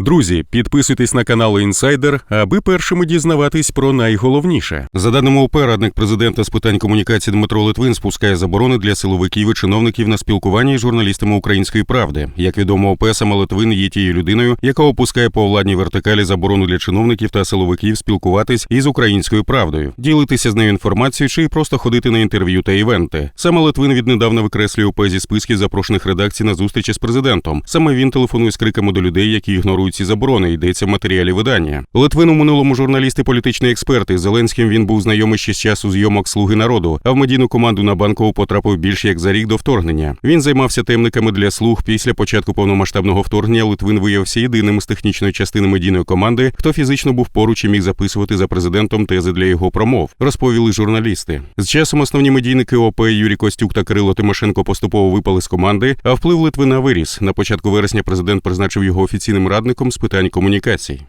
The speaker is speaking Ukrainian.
Друзі, підписуйтесь на канал Інсайдер, аби першими дізнаватись про найголовніше. За даними ОП, радник президента з питань комунікації Дмитро Литвин спускає заборони для силовиків і чиновників на спілкування із журналістами Української правди. Як відомо, ОП саме Литвин є тією людиною, яка опускає по владній вертикалі заборону для чиновників та силовиків спілкуватись із українською правдою, ділитися з нею інформацією чи просто ходити на інтерв'ю та івенти. Саме Литвин віднедавна викреслює ОП зі списків запрошених редакцій на зустрічі з президентом. Саме він телефонує з криками до людей, які ігнорують ці заборони. Йдеться в матеріалі видання. Литвин у минулому журналіст і політичний експерт. Із Зеленським він був знайомий ще з часу зйомок Слуги народу. А в медійну команду на банкову потрапив більше як за рік до вторгнення. Він займався темниками для слуг. Після початку повномасштабного вторгнення Литвин виявився єдиним з технічної частини медійної команди, хто фізично був поруч і міг записувати за президентом тези для його промов. Розповіли журналісти. З часом основні медійники ОП Юрій Костюк та Кирило Тимошенко поступово випали з команди, а вплив Литвина виріс. На початку вересня президент призначив його офіційним радником з питань комунікацій.